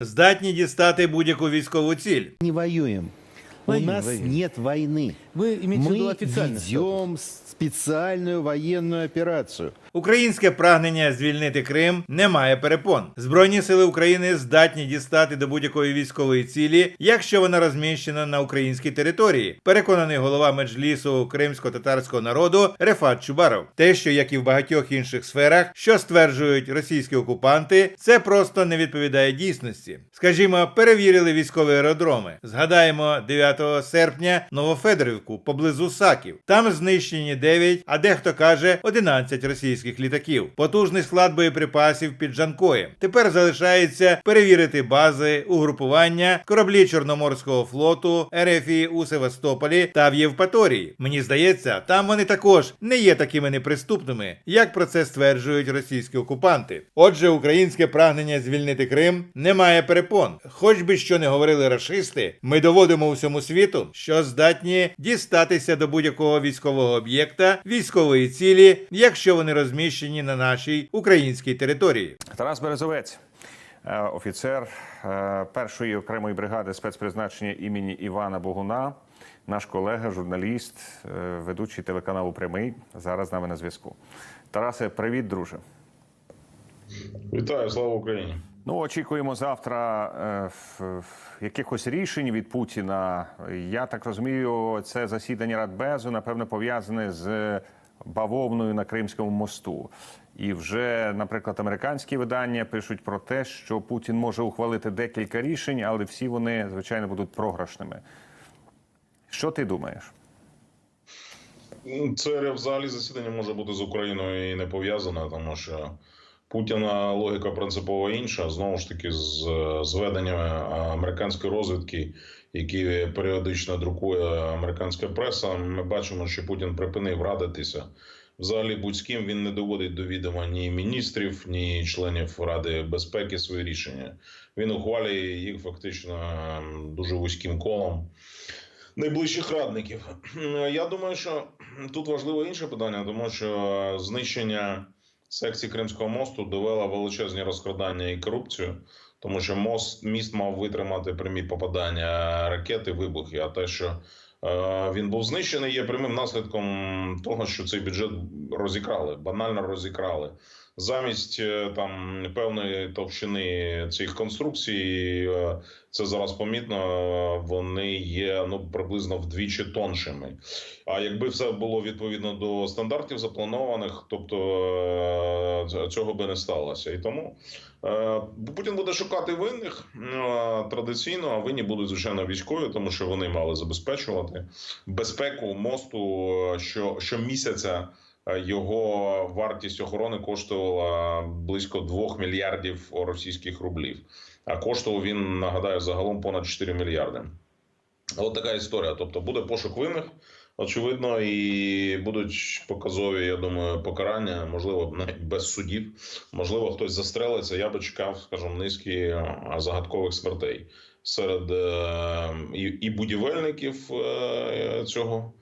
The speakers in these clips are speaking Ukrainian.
здатні дістати будь-яку військову ціль. не воюем. У Воюем, нас воюем. нет войны. Вы имеете в виду Мы официальный ведем специальную военную операцию. Українське прагнення звільнити Крим не має перепон. Збройні сили України здатні дістати до будь-якої військової цілі, якщо вона розміщена на українській території. Переконаний голова меджлісу кримсько-татарського народу Рефат Чубаров. Те, що як і в багатьох інших сферах, що стверджують російські окупанти, це просто не відповідає дійсності. Скажімо, перевірили військові аеродроми. Згадаємо 9 серпня Новофедорівку поблизу Саків. Там знищені 9, а дехто каже 11 російських літаків. Потужний склад боєприпасів під Жанкоєм. Тепер залишається перевірити бази угрупування кораблі Чорноморського флоту РФІ у Севастополі та в Євпаторії. Мені здається, там вони також не є такими неприступними, як про це стверджують російські окупанти. Отже, українське прагнення звільнити Крим не має перепон. Хоч би що не говорили рашисти, ми доводимо усьому світу, що здатні дістатися до будь-якого військового об'єкта, військової цілі, якщо вони розміщені на нашій українській території. Тарас Березовець, е, офіцер е, першої окремої бригади спецпризначення імені Івана Богуна, наш колега, журналіст, е, ведучий телеканалу Прямий. Зараз з нами на зв'язку. Тарасе, привіт, друже. Вітаю, слава Україні. Ну, очікуємо завтра е, якихось рішень від Путіна. Я так розумію, це засідання Радбезу, напевно, пов'язане з бавовною на Кримському мосту. І вже, наприклад, американські видання пишуть про те, що Путін може ухвалити декілька рішень, але всі вони, звичайно, будуть програшними. Що ти думаєш? Це взагалі засідання може бути з Україною і не пов'язане, тому що Путіна логіка принципово інша. Знову ж таки, з зведеннями американської розвідки, які періодично друкує американська преса. Ми бачимо, що Путін припинив радитися. Взагалі, будь з ким він не доводить до відома ні міністрів, ні членів Ради безпеки свої рішення. Він ухвалює їх фактично ем, дуже вузьким колом найближчих радників. Я думаю, що тут важливо інше питання, тому що знищення секції Кримського мосту довела величезні розкрадання і корупцію, тому що мост міст мав витримати прямі попадання ракети, вибухи. А те, що е, він був знищений, є прямим наслідком того, що цей бюджет розікрали, банально розікрали. Замість е, там певної товщини цих конструкцій, е, це зараз помітно. Вони є ну приблизно вдвічі тоншими. А якби все було відповідно до стандартів запланованих, тобто е, цього би не сталося. І тому Путін буде шукати винних традиційно, а винні будуть звичайно військові, тому що вони мали забезпечувати безпеку мосту що, щомісяця. Е, Його вартість охорони коштувала близько 2 мільярдів російських рублів. А коштував він, нагадаю, загалом понад 4 мільярди. От така історія. Тобто буде пошук винних, очевидно, і будуть показові, я думаю, покарання, можливо, навіть без судів. Можливо, хтось застрелиться. Я би чекав, скажімо, низки загадкових смертей серед е, і, будівельників е, цього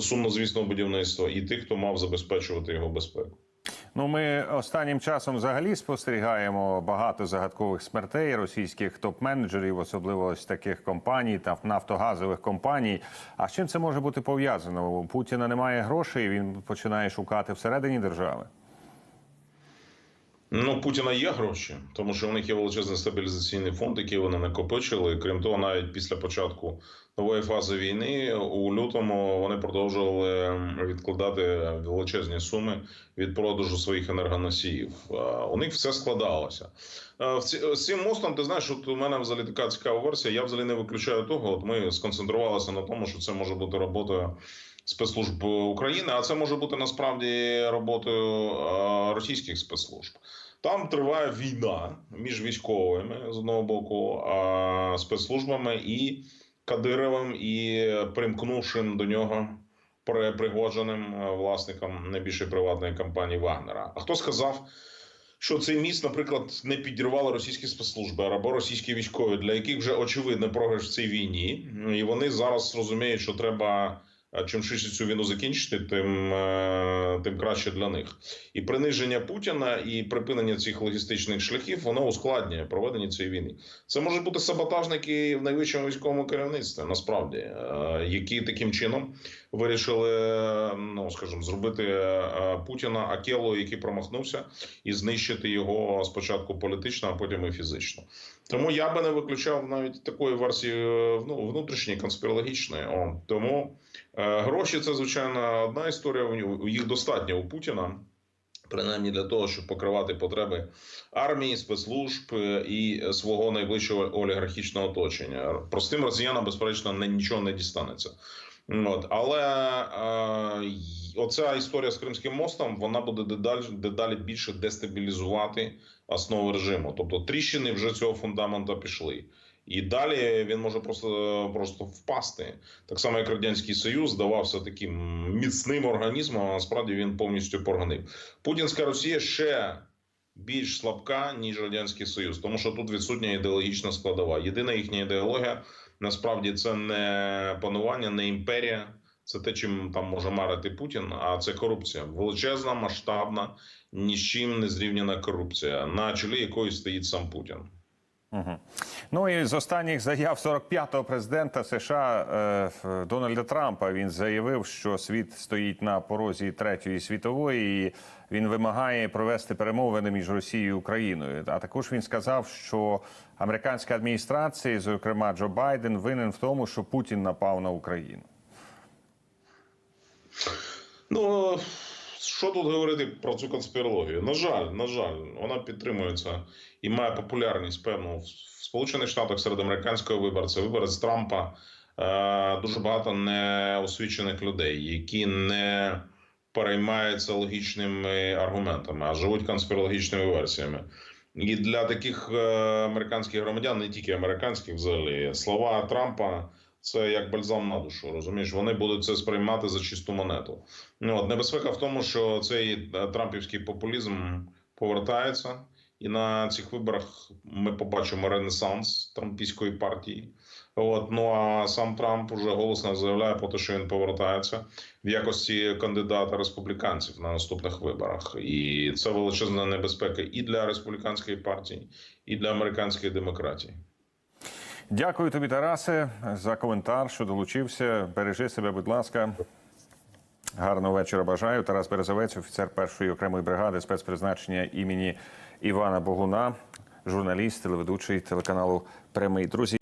сумнозвісного будівництва, і тих, хто мав забезпечувати його безпеку. Ну, ми останнім часом взагалі спостерігаємо багато загадкових смертей російських топ-менеджерів, особливо ось таких компаній та нафтогазових компаній. А з чим це може бути пов'язано? У Путіна немає грошей, він починає шукати всередині держави. Ну, Путіна є гроші, тому що у них є величезний стабілізаційний фонд, який вони накопичили. Крім того, навіть після початку нової фази війни у лютому вони продовжували відкладати величезні суми від продажу своїх енергоносіїв. У них все складалося. В цим мостом, ти знаєш, от у мене взагалі така цікава версія. Я взагалі не виключаю того. От ми сконцентрувалися на тому, що це може бути роботою спецслужб України, а це може бути насправді роботою е, російських спецслужб. Там триває війна між військовими з одного боку, а спецслужбами і Кадировим, і примкнувшим до нього при- пригодженим е, власником найбільшої приватної компанії Вагнера. А хто сказав? Що цей міст, наприклад, не підірвали російські спецслужби або російські військові, для яких вже очевидно програш в цій війні, і вони зараз розуміють, що треба чим швидше цю війну закінчити, тим, е, тим краще для них. І приниження Путіна і припинення цих логістичних шляхів воно ускладнює проведення цієї війни. Це можуть бути саботажники в найвищому військовому керівництві, насправді, е, які таким чином вирішили, ну скажімо, зробити е, Путіна Акелою, який промахнувся, і знищити його спочатку політично, а потім і фізично. Тому я би не виключав навіть такої версії е, ну, внутрішньої конспірологічної. О, тому е, гроші це звичайно одна історія. Їх достатньо у Путіна. Принаймні для того, щоб покривати потреби армії, спецслужб е, і свого найближчого олігархічного оточення. Простим росіянам, безперечно, нічого не дістанеться. От але е, оця історія з Кримським мостом вона буде дедалі, дедалі більше дестабілізувати основи режиму. Тобто тріщини вже цього фундамента пішли. І далі він може просто просто впасти. Так само, як Радянський Союз здавався таким міцним організмом, а насправді він повністю прогнив. Путінська Росія ще більш слабка, ніж Радянський Союз, тому що тут відсутня ідеологічна складова. Єдина їхня ідеологія насправді це не панування, не імперія. Це те, чим там може марити Путін, а це корупція. Величезна, масштабна, ні з чим не зрівняна корупція, на чолі якої стоїть сам Путін. Угу. Ну і з останніх заяв 45-го президента США е, Дональда Трампа він заявив, що світ стоїть на порозі третьої світової, і він вимагає провести перемовини між Росією і Україною. А також він сказав, що американська адміністрація, зокрема Джо Байден, винен в тому, що Путін напав на Україну. Ну що тут говорити про цю конспірологію? На жаль, на жаль, вона підтримується і має популярність певну в Сполучених Штатах серед американського виборця, виборець Трампа. Е, дуже багато неосвічених людей, які не переймаються логічними аргументами, а живуть конспірологічними версіями. І для таких е, американських громадян, не тільки американських, взагалі, слова Трампа це як бальзам на душу. Розумієш, вони будуть це сприймати за чисту монету. Ну от небезпека в тому, що цей е, трампівський популізм повертається, і на цих виборах ми побачимо ренесанс трампійської партії. От ну а сам Трамп уже голосно заявляє про те, що він повертається в якості кандидата республіканців на наступних виборах, і це величезна небезпека і для республіканської партії, і для американської демократії. Дякую тобі, Тарасе, за коментар, що долучився. Бережи себе, будь ласка. Гарного вечора бажаю. Тарас Березовець, офіцер першої окремої бригади спецпризначення імені Івана Богуна, журналіст, телеведучий телеканалу Прямий. Друзі.